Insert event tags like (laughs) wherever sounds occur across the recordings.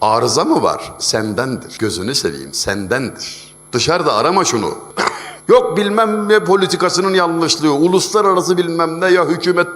Arıza mı var? Sendendir. Gözünü seveyim sendendir. Dışarıda arama şunu. (coughs) Yok bilmem ne politikasının yanlışlığı, uluslararası bilmem ne ya hükümet...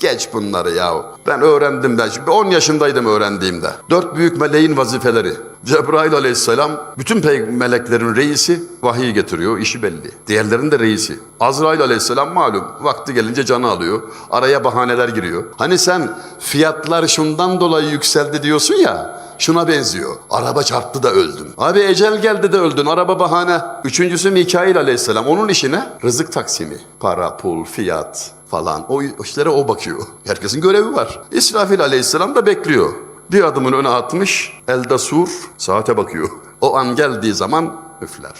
Geç bunları ya. Ben öğrendim ben. Şimdi 10 yaşındaydım öğrendiğimde. Dört büyük meleğin vazifeleri. Cebrail aleyhisselam bütün meleklerin reisi vahiy getiriyor. işi belli. Diğerlerinin de reisi. Azrail aleyhisselam malum. Vakti gelince canı alıyor. Araya bahaneler giriyor. Hani sen fiyatlar şundan dolayı yükseldi diyorsun ya. Şuna benziyor. Araba çarptı da öldün. Abi ecel geldi de öldün. Araba bahane. Üçüncüsü Mikail aleyhisselam. Onun işine rızık taksimi. Para, pul, fiyat falan. O işlere o bakıyor. Herkesin görevi var. İsrafil aleyhisselam da bekliyor. Bir adımın öne atmış. Elde sur. Saate bakıyor. O an geldiği zaman üfler.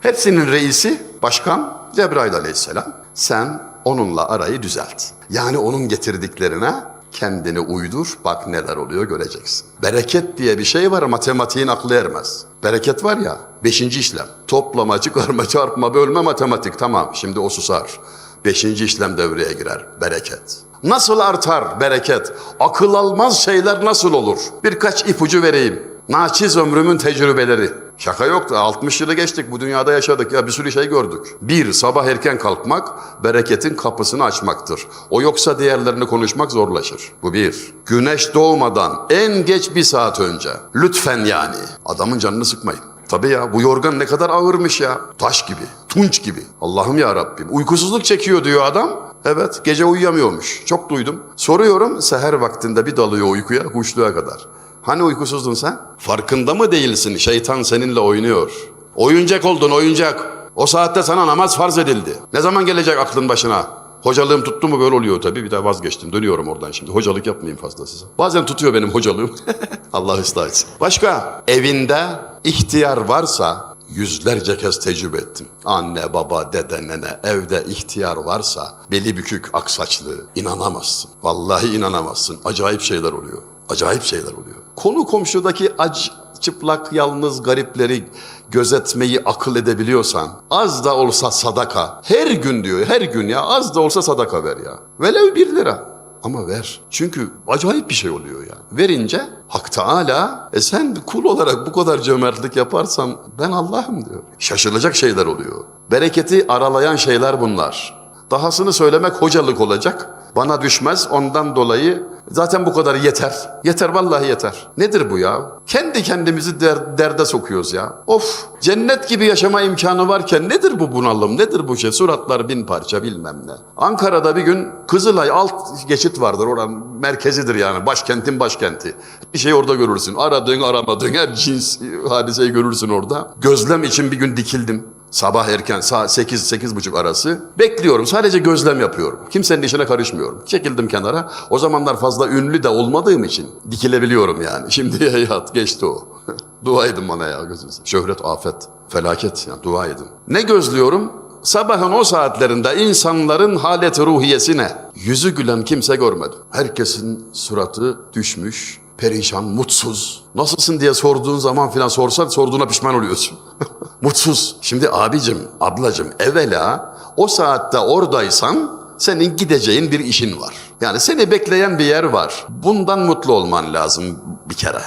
Hepsinin reisi, başkan Cebrail aleyhisselam. Sen onunla arayı düzelt. Yani onun getirdiklerine kendini uydur, bak neler oluyor göreceksin. Bereket diye bir şey var, matematiğin aklı ermez. Bereket var ya, beşinci işlem. Toplama, çıkarma, çarpma, bölme matematik tamam, şimdi o susar. Beşinci işlem devreye girer, bereket. Nasıl artar bereket? Akıl almaz şeyler nasıl olur? Birkaç ipucu vereyim. Naçiz ömrümün tecrübeleri. Şaka yoktu. 60 yılı geçtik. Bu dünyada yaşadık. Ya bir sürü şey gördük. Bir, sabah erken kalkmak bereketin kapısını açmaktır. O yoksa diğerlerini konuşmak zorlaşır. Bu bir. Güneş doğmadan en geç bir saat önce. Lütfen yani. Adamın canını sıkmayın. Tabii ya bu yorgan ne kadar ağırmış ya. Taş gibi, tunç gibi. Allah'ım ya Rabbim. Uykusuzluk çekiyor diyor adam. Evet gece uyuyamıyormuş. Çok duydum. Soruyorum seher vaktinde bir dalıyor uykuya kuşluğa kadar. Hani uykusuzdun sen? Farkında mı değilsin? Şeytan seninle oynuyor. Oyuncak oldun oyuncak. O saatte sana namaz farz edildi. Ne zaman gelecek aklın başına? Hocalığım tuttu mu böyle oluyor tabii. Bir daha vazgeçtim. Dönüyorum oradan şimdi. Hocalık yapmayayım fazla size. Bazen tutuyor benim hocalığım. (laughs) Allah ıslah etsin. Başka? Evinde ihtiyar varsa yüzlerce kez tecrübe ettim. Anne, baba, dede, nene evde ihtiyar varsa beli bükük, aksaçlı inanamazsın. Vallahi inanamazsın. Acayip şeyler oluyor. Acayip şeyler oluyor. Konu komşudaki ac çıplak, yalnız garipleri gözetmeyi akıl edebiliyorsan az da olsa sadaka. Her gün diyor, her gün ya az da olsa sadaka ver ya. Velev bir lira. Ama ver. Çünkü acayip bir şey oluyor ya. Verince Hak Teala e sen kul olarak bu kadar cömertlik yaparsan ben Allah'ım diyor. Şaşılacak şeyler oluyor. Bereketi aralayan şeyler bunlar. Dahasını söylemek hocalık olacak. Bana düşmez ondan dolayı zaten bu kadar yeter. Yeter vallahi yeter. Nedir bu ya? Kendi kendimizi der- derde sokuyoruz ya. Of cennet gibi yaşama imkanı varken nedir bu bunalım? Nedir bu şey? Suratlar bin parça bilmem ne. Ankara'da bir gün Kızılay alt geçit vardır. Oranın merkezidir yani. Başkentin başkenti. Bir şey orada görürsün. Aradığın aramadığın her cins hadiseyi görürsün orada. Gözlem için bir gün dikildim. Sabah erken saat 8 sekiz buçuk arası bekliyorum. Sadece gözlem yapıyorum. Kimsenin işine karışmıyorum. Çekildim kenara. O zamanlar fazla ünlü de olmadığım için dikilebiliyorum yani. Şimdi (laughs) hayat geçti o. (laughs) dua edin bana ya gözünüzü. Şöhret, afet, felaket yani dua edin. Ne gözlüyorum? Sabahın o saatlerinde insanların haleti ruhiyesine yüzü gülen kimse görmedim. Herkesin suratı düşmüş, perişan, mutsuz. Nasılsın diye sorduğun zaman filan sorsan sorduğuna pişman oluyorsun. (laughs) mutsuz. Şimdi abicim, ablacım evvela o saatte oradaysan senin gideceğin bir işin var. Yani seni bekleyen bir yer var. Bundan mutlu olman lazım bir kere.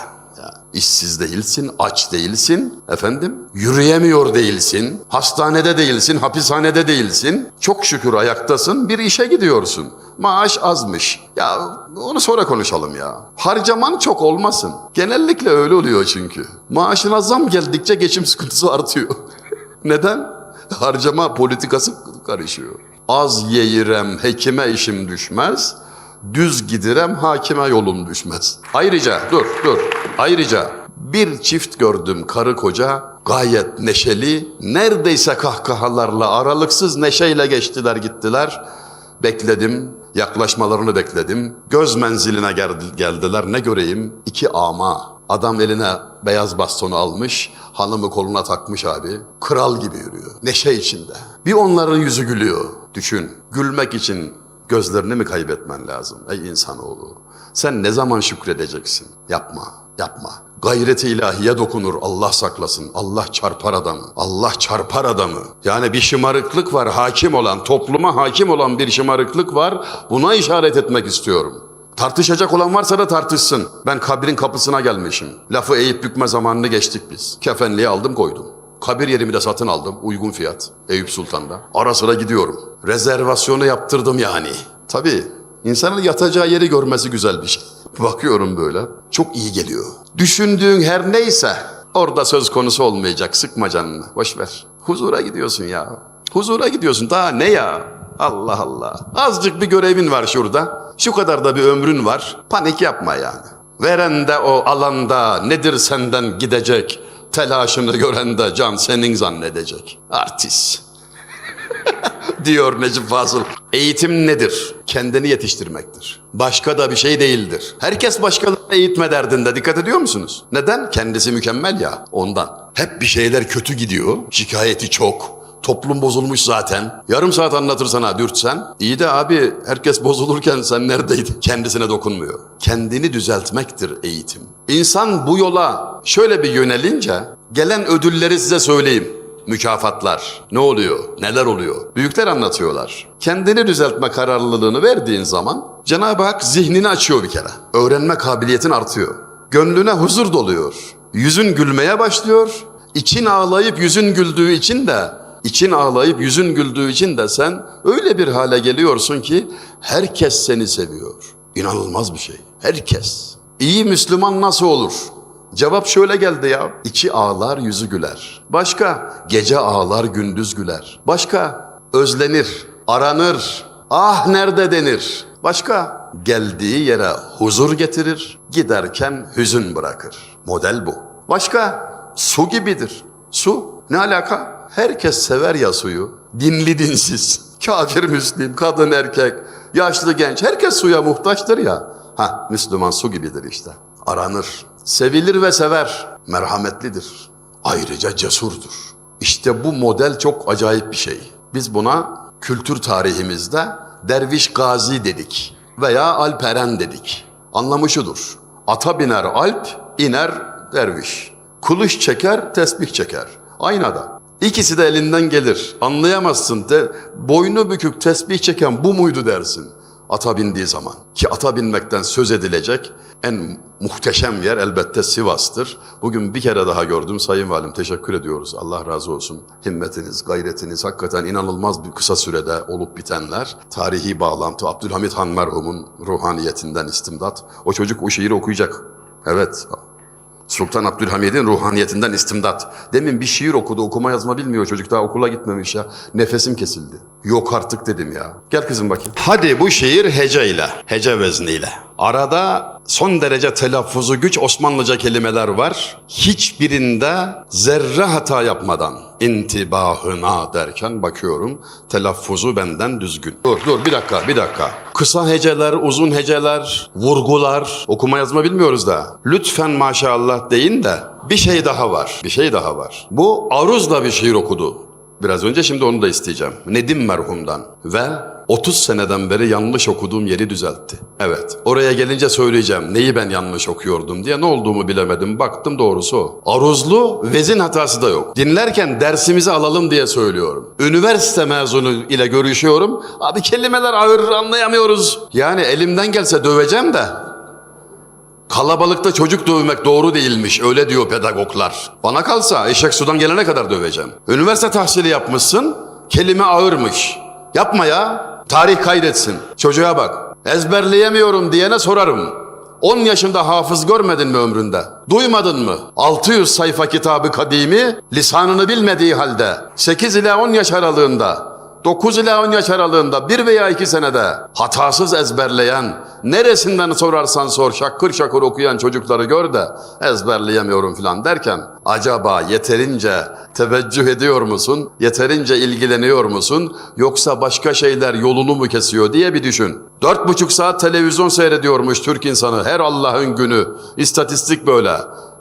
İşsiz değilsin, aç değilsin, efendim, yürüyemiyor değilsin, hastanede değilsin, hapishanede değilsin. Çok şükür ayaktasın, bir işe gidiyorsun. Maaş azmış. Ya onu sonra konuşalım ya. Harcaman çok olmasın. Genellikle öyle oluyor çünkü. Maaşına zam geldikçe geçim sıkıntısı artıyor. (laughs) Neden? Harcama politikası karışıyor. Az yeyirem hekime işim düşmez. Düz gidirem hakime yolum düşmez. Ayrıca dur dur. Ayrıca bir çift gördüm karı koca gayet neşeli. Neredeyse kahkahalarla aralıksız neşeyle geçtiler gittiler. Bekledim, yaklaşmalarını bekledim. Göz menziline gel- geldiler, ne göreyim? İki ama. Adam eline beyaz bastonu almış, hanımı koluna takmış abi. Kral gibi yürüyor, neşe içinde. Bir onların yüzü gülüyor. Düşün, gülmek için gözlerini mi kaybetmen lazım ey insanoğlu? Sen ne zaman şükredeceksin? Yapma, yapma. Gayreti ilahiye dokunur, Allah saklasın. Allah çarpar adamı. Allah çarpar adamı. Yani bir şımarıklık var, hakim olan, topluma hakim olan bir şımarıklık var. Buna işaret etmek istiyorum. Tartışacak olan varsa da tartışsın. Ben kabrin kapısına gelmişim. Lafı eğip bükme zamanını geçtik biz. Kefenliği aldım koydum. Kabir yerimi de satın aldım. Uygun fiyat. Eyüp Sultan'da. Ara sıra gidiyorum. Rezervasyonu yaptırdım yani. Tabii insanın yatacağı yeri görmesi güzel bir şey. Bakıyorum böyle. Çok iyi geliyor. Düşündüğün her neyse orada söz konusu olmayacak. Sıkma canını. Boş ver. Huzura gidiyorsun ya. Huzura gidiyorsun. Daha ne ya? Allah Allah. Azıcık bir görevin var şurada. Şu kadar da bir ömrün var. Panik yapma yani. Veren de o alanda nedir senden gidecek? Telaşını gören de can senin zannedecek. Artist. (laughs) diyor Necip Fazıl. Eğitim nedir? Kendini yetiştirmektir. Başka da bir şey değildir. Herkes başkalarını eğitme derdinde dikkat ediyor musunuz? Neden? Kendisi mükemmel ya ondan. Hep bir şeyler kötü gidiyor. Şikayeti çok. Toplum bozulmuş zaten. Yarım saat anlatır sana dürtsen. İyi de abi herkes bozulurken sen neredeydin? Kendisine dokunmuyor. Kendini düzeltmektir eğitim. İnsan bu yola şöyle bir yönelince gelen ödülleri size söyleyeyim. Mükafatlar. Ne oluyor? Neler oluyor? Büyükler anlatıyorlar. Kendini düzeltme kararlılığını verdiğin zaman Cenab-ı Hak zihnini açıyor bir kere. Öğrenme kabiliyetin artıyor. Gönlüne huzur doluyor. Yüzün gülmeye başlıyor. İçin ağlayıp yüzün güldüğü için de için ağlayıp yüzün güldüğü için de sen öyle bir hale geliyorsun ki herkes seni seviyor. İnanılmaz bir şey. Herkes. İyi Müslüman nasıl olur? Cevap şöyle geldi ya. İçi ağlar, yüzü güler. Başka? Gece ağlar, gündüz güler. Başka? Özlenir, aranır. Ah nerede denir. Başka? Geldiği yere huzur getirir, giderken hüzün bırakır. Model bu. Başka? Su gibidir. Su ne alaka? Herkes sever ya suyu. Dinli dinsiz. Kafir Müslim, kadın erkek, yaşlı genç. Herkes suya muhtaçtır ya. Ha Müslüman su gibidir işte. Aranır. Sevilir ve sever. Merhametlidir. Ayrıca cesurdur. İşte bu model çok acayip bir şey. Biz buna kültür tarihimizde derviş gazi dedik veya alperen dedik. Anlamı şudur. Ata biner alp, iner derviş. Kuluş çeker, tesbih çeker. Aynada. İkisi de elinden gelir. Anlayamazsın. De, boynu bükük tesbih çeken bu muydu dersin. Ata bindiği zaman. Ki ata binmekten söz edilecek en muhteşem yer elbette Sivas'tır. Bugün bir kere daha gördüm. Sayın Valim teşekkür ediyoruz. Allah razı olsun. Himmetiniz, gayretiniz hakikaten inanılmaz bir kısa sürede olup bitenler. Tarihi bağlantı Abdülhamit Han merhumun ruhaniyetinden istimdat. O çocuk o şiiri okuyacak. Evet. Sultan Abdülhamid'in ruhaniyetinden istimdat. Demin bir şiir okudu, okuma yazma bilmiyor çocuk daha okula gitmemiş ya. Nefesim kesildi. Yok artık dedim ya. Gel kızım bakayım. Hadi bu şiir heceyle, hece vezniyle. Arada son derece telaffuzu güç Osmanlıca kelimeler var. Hiçbirinde zerre hata yapmadan intibahına derken bakıyorum telaffuzu benden düzgün. Dur dur bir dakika bir dakika. Kısa heceler, uzun heceler, vurgular okuma yazma bilmiyoruz da. Lütfen maşallah deyin de bir şey daha var. Bir şey daha var. Bu Aruz'la bir şiir okudu. Biraz önce şimdi onu da isteyeceğim. Nedim merhumdan ve 30 seneden beri yanlış okuduğum yeri düzeltti. Evet, oraya gelince söyleyeceğim neyi ben yanlış okuyordum diye ne olduğumu bilemedim. Baktım doğrusu o. Aruzlu vezin hatası da yok. Dinlerken dersimizi alalım diye söylüyorum. Üniversite mezunu ile görüşüyorum. Abi kelimeler ağır anlayamıyoruz. Yani elimden gelse döveceğim de Kalabalıkta çocuk dövmek doğru değilmiş öyle diyor pedagoglar. Bana kalsa eşek sudan gelene kadar döveceğim. Üniversite tahsili yapmışsın kelime ağırmış. Yapma ya tarih kaydetsin. Çocuğa bak ezberleyemiyorum diyene sorarım. 10 yaşında hafız görmedin mi ömründe? Duymadın mı? 600 sayfa kitabı kadimi lisanını bilmediği halde 8 ile 10 yaş aralığında 9 ila 10 yaş aralığında bir veya iki senede hatasız ezberleyen, neresinden sorarsan sor şakır şakır okuyan çocukları gör de ezberleyemiyorum falan derken acaba yeterince teveccüh ediyor musun? Yeterince ilgileniyor musun? Yoksa başka şeyler yolunu mu kesiyor diye bir düşün. Dört buçuk saat televizyon seyrediyormuş Türk insanı her Allah'ın günü. İstatistik böyle.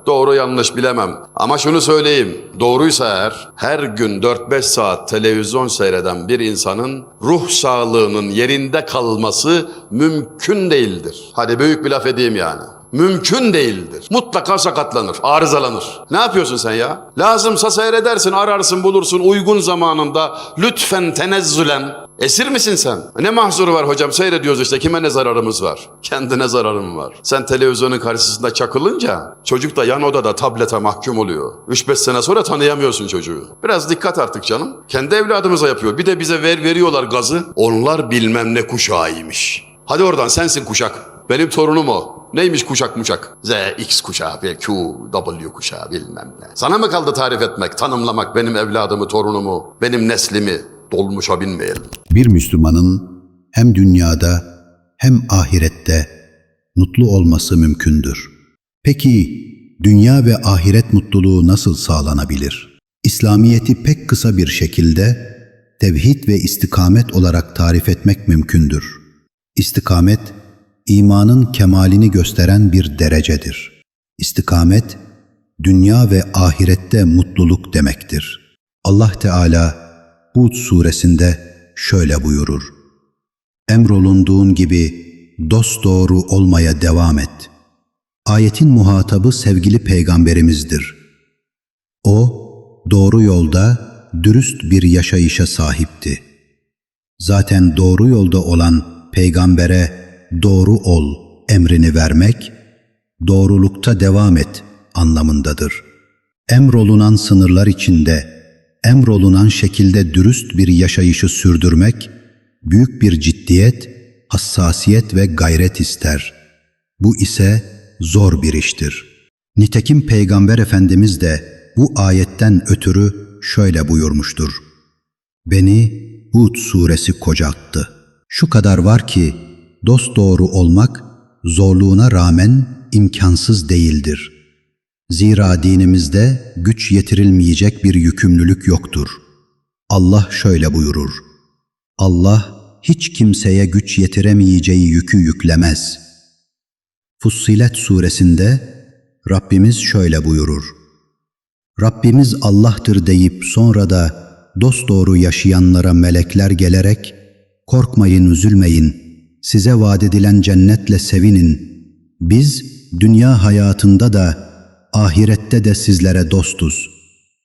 Doğru yanlış bilemem. Ama şunu söyleyeyim. Doğruysa eğer her gün 4-5 saat televizyon seyreden bir insanın ruh sağlığının yerinde kalması mümkün değildir. Hadi büyük bir laf edeyim yani. Mümkün değildir. Mutlaka sakatlanır, arızalanır. Ne yapıyorsun sen ya? Lazımsa seyredersin, ararsın, bulursun uygun zamanında lütfen tenezzülen Esir misin sen? Ne mahzuru var hocam seyrediyoruz işte kime ne zararımız var? Kendine zararın var. Sen televizyonun karşısında çakılınca çocuk da yan odada tablete mahkum oluyor. 3-5 sene sonra tanıyamıyorsun çocuğu. Biraz dikkat artık canım. Kendi evladımıza yapıyor. Bir de bize ver veriyorlar gazı. Onlar bilmem ne kuşağıymış. Hadi oradan sensin kuşak. Benim torunum o. Neymiş kuşak muçak? Z, X kuşağı, ve Q, W kuşağı bilmem ne. Sana mı kaldı tarif etmek, tanımlamak benim evladımı, torunumu, benim neslimi? Dolmuşa binmeyelim. Bir Müslümanın hem dünyada hem ahirette mutlu olması mümkündür. Peki dünya ve ahiret mutluluğu nasıl sağlanabilir? İslamiyeti pek kısa bir şekilde tevhid ve istikamet olarak tarif etmek mümkündür. İstikamet, imanın kemalini gösteren bir derecedir. İstikamet, dünya ve ahirette mutluluk demektir. Allah Teala Hud suresinde şöyle buyurur. Emrolunduğun gibi dosdoğru olmaya devam et. Ayetin muhatabı sevgili peygamberimizdir. O, doğru yolda dürüst bir yaşayışa sahipti. Zaten doğru yolda olan peygambere doğru ol emrini vermek, doğrulukta devam et anlamındadır. Emrolunan sınırlar içinde, emrolunan şekilde dürüst bir yaşayışı sürdürmek, büyük bir ciddiyet, hassasiyet ve gayret ister. Bu ise zor bir iştir. Nitekim Peygamber Efendimiz de bu ayetten ötürü şöyle buyurmuştur. Beni Hud suresi kocattı. Şu kadar var ki dosdoğru olmak zorluğuna rağmen imkansız değildir. Zira dinimizde güç yetirilmeyecek bir yükümlülük yoktur. Allah şöyle buyurur. Allah hiç kimseye güç yetiremeyeceği yükü yüklemez. Fussilet suresinde Rabbimiz şöyle buyurur. Rabbimiz Allah'tır deyip sonra da dosdoğru yaşayanlara melekler gelerek korkmayın üzülmeyin size vaat edilen cennetle sevinin biz dünya hayatında da ahirette de sizlere dostuz.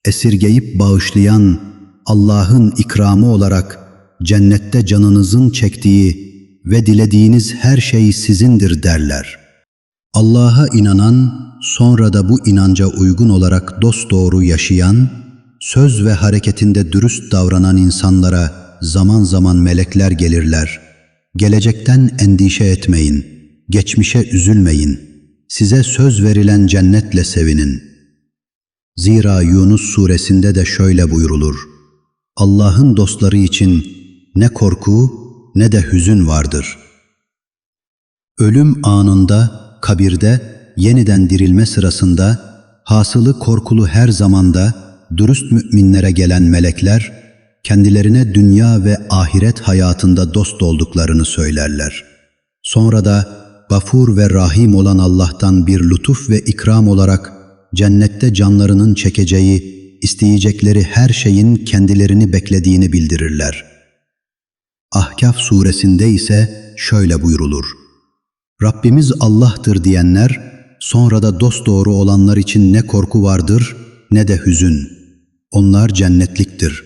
Esirgeyip bağışlayan Allah'ın ikramı olarak cennette canınızın çektiği ve dilediğiniz her şey sizindir derler. Allah'a inanan, sonra da bu inanca uygun olarak dosdoğru yaşayan, söz ve hareketinde dürüst davranan insanlara zaman zaman melekler gelirler. Gelecekten endişe etmeyin, geçmişe üzülmeyin. Size söz verilen cennetle sevinin. Zira Yunus suresinde de şöyle buyurulur. Allah'ın dostları için ne korku ne de hüzün vardır. Ölüm anında, kabirde, yeniden dirilme sırasında, hasılı korkulu her zamanda dürüst müminlere gelen melekler, kendilerine dünya ve ahiret hayatında dost olduklarını söylerler. Sonra da gafur ve rahim olan Allah'tan bir lütuf ve ikram olarak cennette canlarının çekeceği, isteyecekleri her şeyin kendilerini beklediğini bildirirler. Ahkaf suresinde ise şöyle buyrulur. Rabbimiz Allah'tır diyenler, sonra da dosdoğru olanlar için ne korku vardır ne de hüzün. Onlar cennetliktir.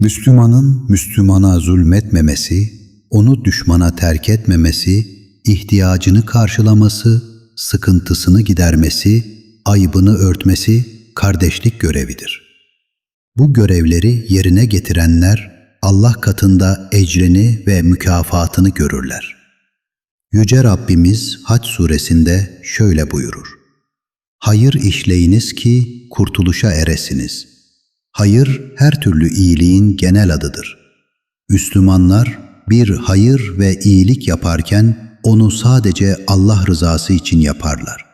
Müslümanın Müslümana zulmetmemesi, onu düşmana terk etmemesi, ihtiyacını karşılaması, sıkıntısını gidermesi, ayıbını örtmesi kardeşlik görevidir. Bu görevleri yerine getirenler Allah katında ecrini ve mükafatını görürler. Yüce Rabbimiz Haç suresinde şöyle buyurur. Hayır işleyiniz ki kurtuluşa eresiniz. Hayır her türlü iyiliğin genel adıdır. Müslümanlar bir hayır ve iyilik yaparken onu sadece Allah rızası için yaparlar.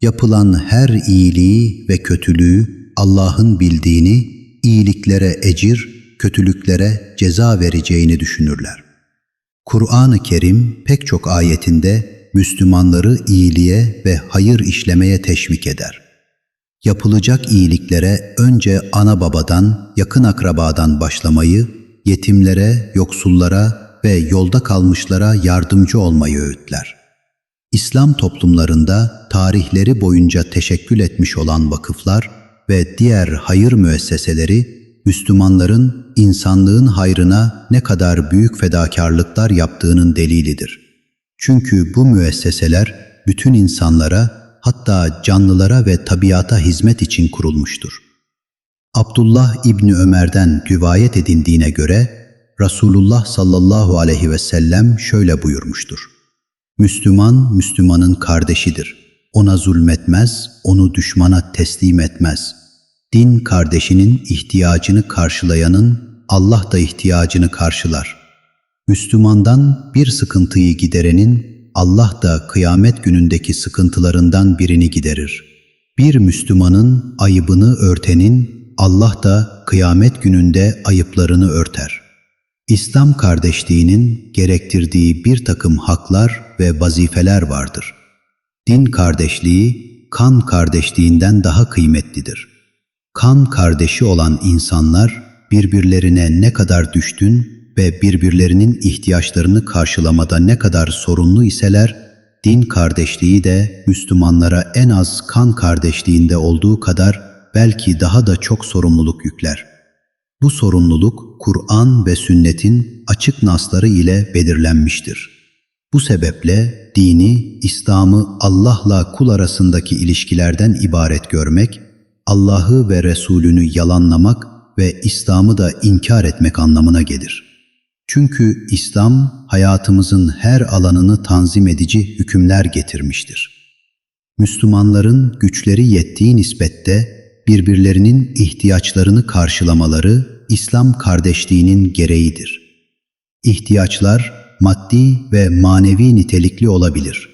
Yapılan her iyiliği ve kötülüğü Allah'ın bildiğini, iyiliklere ecir, kötülüklere ceza vereceğini düşünürler. Kur'an-ı Kerim pek çok ayetinde Müslümanları iyiliğe ve hayır işlemeye teşvik eder. Yapılacak iyiliklere önce ana babadan, yakın akrabadan başlamayı, yetimlere, yoksullara ve yolda kalmışlara yardımcı olmayı öğütler. İslam toplumlarında tarihleri boyunca teşekkül etmiş olan vakıflar ve diğer hayır müesseseleri Müslümanların insanlığın hayrına ne kadar büyük fedakarlıklar yaptığının delilidir. Çünkü bu müesseseler bütün insanlara hatta canlılara ve tabiata hizmet için kurulmuştur. Abdullah İbni Ömer'den rivayet edindiğine göre Resulullah sallallahu aleyhi ve sellem şöyle buyurmuştur. Müslüman, Müslümanın kardeşidir. Ona zulmetmez, onu düşmana teslim etmez. Din kardeşinin ihtiyacını karşılayanın Allah da ihtiyacını karşılar. Müslümandan bir sıkıntıyı giderenin Allah da kıyamet günündeki sıkıntılarından birini giderir. Bir Müslümanın ayıbını örtenin Allah da kıyamet gününde ayıplarını örter. İslam kardeşliğinin gerektirdiği bir takım haklar ve vazifeler vardır. Din kardeşliği kan kardeşliğinden daha kıymetlidir. Kan kardeşi olan insanlar birbirlerine ne kadar düşkün ve birbirlerinin ihtiyaçlarını karşılamada ne kadar sorunlu iseler, din kardeşliği de Müslümanlara en az kan kardeşliğinde olduğu kadar belki daha da çok sorumluluk yükler. Bu sorumluluk Kur'an ve sünnetin açık nasları ile belirlenmiştir. Bu sebeple dini, İslam'ı Allah'la kul arasındaki ilişkilerden ibaret görmek, Allah'ı ve Resulünü yalanlamak ve İslam'ı da inkar etmek anlamına gelir. Çünkü İslam hayatımızın her alanını tanzim edici hükümler getirmiştir. Müslümanların güçleri yettiği nispette birbirlerinin ihtiyaçlarını karşılamaları İslam kardeşliğinin gereğidir. İhtiyaçlar maddi ve manevi nitelikli olabilir.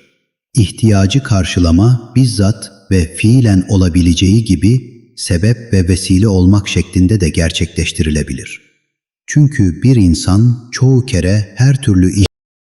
İhtiyacı karşılama bizzat ve fiilen olabileceği gibi sebep ve vesile olmak şeklinde de gerçekleştirilebilir. Çünkü bir insan çoğu kere her türlü